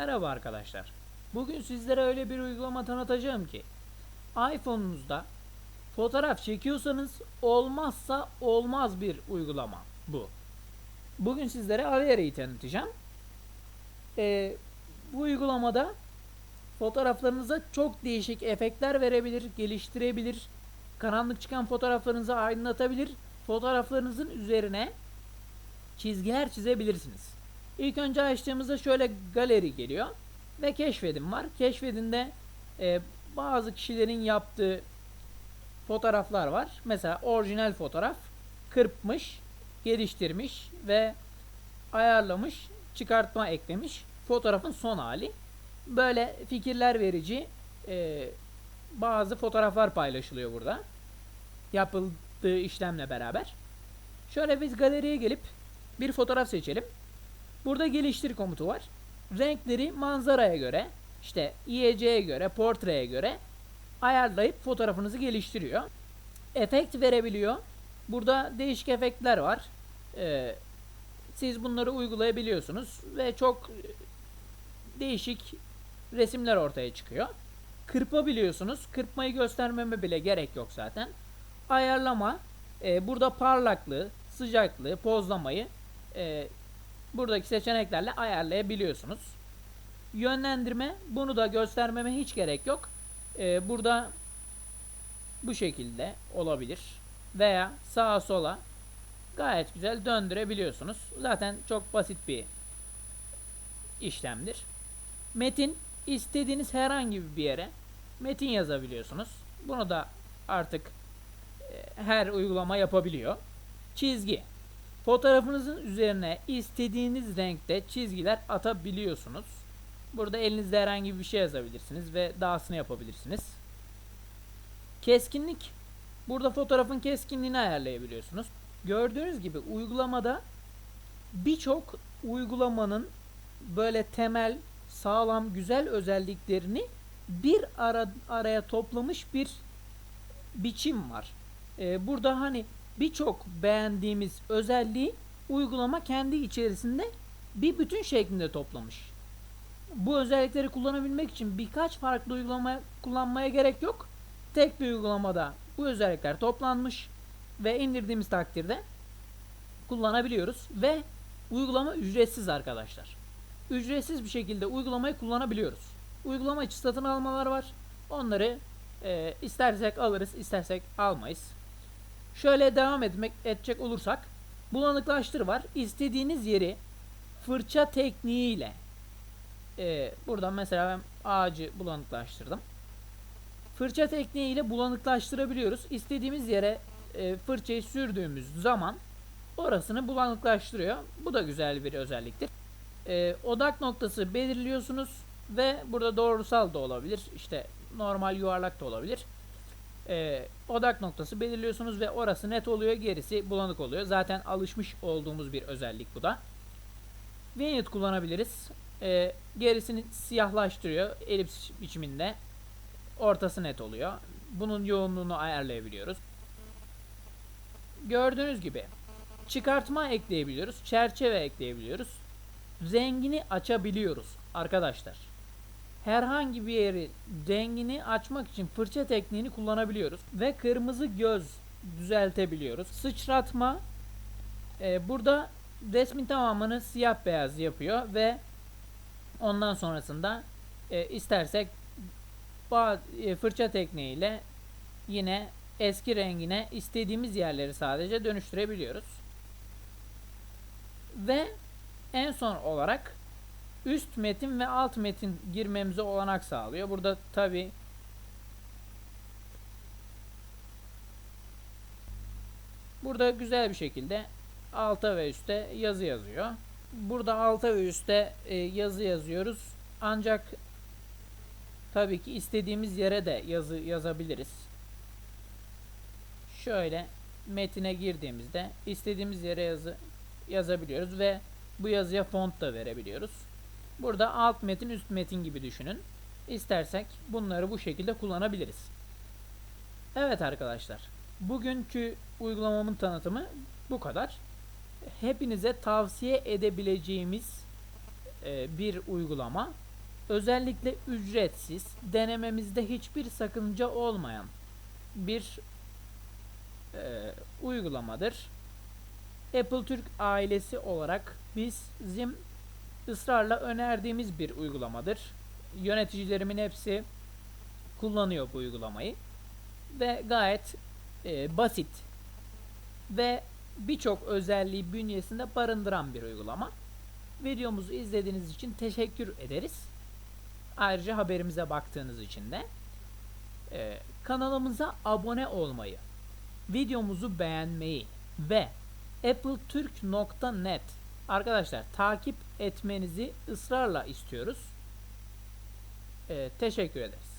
Merhaba arkadaşlar. Bugün sizlere öyle bir uygulama tanıtacağım ki iPhone'unuzda fotoğraf çekiyorsanız olmazsa olmaz bir uygulama bu. Bugün sizlere Aviary'i tanıtacağım. Ee, bu uygulamada fotoğraflarınıza çok değişik efektler verebilir, geliştirebilir. Karanlık çıkan fotoğraflarınızı aydınlatabilir. Fotoğraflarınızın üzerine çizgiler çizebilirsiniz. İlk önce açtığımızda şöyle galeri geliyor ve keşfedin var. Keşfedinde e, bazı kişilerin yaptığı fotoğraflar var. Mesela orijinal fotoğraf kırpmış, geliştirmiş ve ayarlamış, çıkartma eklemiş. Fotoğrafın son hali. Böyle fikirler verici e, bazı fotoğraflar paylaşılıyor burada. Yapıldığı işlemle beraber. Şöyle biz galeriye gelip bir fotoğraf seçelim. Burada geliştir komutu var. Renkleri manzaraya göre, işte IEC'ye göre, portreye göre ayarlayıp fotoğrafınızı geliştiriyor. Efekt verebiliyor. Burada değişik efektler var. Ee, siz bunları uygulayabiliyorsunuz ve çok değişik resimler ortaya çıkıyor. Kırpabiliyorsunuz. Kırpmayı göstermeme bile gerek yok zaten. Ayarlama, e, burada parlaklığı, sıcaklığı, pozlamayı e, buradaki seçeneklerle ayarlayabiliyorsunuz. Yönlendirme bunu da göstermeme hiç gerek yok. Ee, burada bu şekilde olabilir. Veya sağa sola gayet güzel döndürebiliyorsunuz. Zaten çok basit bir işlemdir. Metin istediğiniz herhangi bir yere metin yazabiliyorsunuz. Bunu da artık e, her uygulama yapabiliyor. Çizgi Fotoğrafınızın üzerine istediğiniz renkte çizgiler atabiliyorsunuz. Burada elinizde herhangi bir şey yazabilirsiniz ve dahasını yapabilirsiniz. Keskinlik. Burada fotoğrafın keskinliğini ayarlayabiliyorsunuz. Gördüğünüz gibi uygulamada birçok uygulamanın böyle temel, sağlam, güzel özelliklerini bir ara, araya toplamış bir biçim var. Ee, burada hani birçok beğendiğimiz özelliği uygulama kendi içerisinde bir bütün şeklinde toplamış. Bu özellikleri kullanabilmek için birkaç farklı uygulama kullanmaya gerek yok. Tek bir uygulamada bu özellikler toplanmış ve indirdiğimiz takdirde kullanabiliyoruz ve uygulama ücretsiz arkadaşlar. Ücretsiz bir şekilde uygulamayı kullanabiliyoruz. Uygulama içi satın almalar var. Onları e, istersek alırız, istersek almayız. Şöyle devam etmek edecek olursak bulanıklaştır var. İstediğiniz yeri fırça tekniğiyle e, buradan mesela ben ağacı bulanıklaştırdım. Fırça tekniğiyle bulanıklaştırabiliyoruz. İstediğimiz yere e, fırçayı sürdüğümüz zaman orasını bulanıklaştırıyor. Bu da güzel bir özelliktir. E, odak noktası belirliyorsunuz ve burada doğrusal da olabilir. İşte normal yuvarlak da olabilir e, odak noktası belirliyorsunuz ve orası net oluyor gerisi bulanık oluyor. Zaten alışmış olduğumuz bir özellik bu da. Vignette kullanabiliriz. E, gerisini siyahlaştırıyor elips biçiminde. Ortası net oluyor. Bunun yoğunluğunu ayarlayabiliyoruz. Gördüğünüz gibi çıkartma ekleyebiliyoruz. Çerçeve ekleyebiliyoruz. Rengini açabiliyoruz arkadaşlar herhangi bir yeri rengini açmak için fırça tekniğini kullanabiliyoruz. Ve kırmızı göz düzeltebiliyoruz. Sıçratma e, burada resmin tamamını siyah beyaz yapıyor ve ondan sonrasında e, istersek e, fırça tekniğiyle yine eski rengine istediğimiz yerleri sadece dönüştürebiliyoruz. Ve en son olarak üst metin ve alt metin girmemize olanak sağlıyor. Burada tabi burada güzel bir şekilde alta ve üste yazı yazıyor. Burada alta ve üste e, yazı yazıyoruz. Ancak tabii ki istediğimiz yere de yazı yazabiliriz. Şöyle metine girdiğimizde istediğimiz yere yazı yazabiliyoruz ve bu yazıya font da verebiliyoruz. Burada alt metin üst metin gibi düşünün. İstersek bunları bu şekilde kullanabiliriz. Evet arkadaşlar. Bugünkü uygulamamın tanıtımı bu kadar. Hepinize tavsiye edebileceğimiz e, bir uygulama. özellikle ücretsiz, denememizde hiçbir sakınca olmayan bir e, uygulamadır. Apple Türk ailesi olarak biz bizim ısrarla önerdiğimiz bir uygulamadır. Yöneticilerimin hepsi kullanıyor bu uygulamayı ve gayet e, basit ve birçok özelliği bünyesinde barındıran bir uygulama. Videomuzu izlediğiniz için teşekkür ederiz. Ayrıca haberimize baktığınız için de e, kanalımıza abone olmayı, videomuzu beğenmeyi ve appletürk.net arkadaşlar takip etmenizi ısrarla istiyoruz. E, teşekkür ederiz.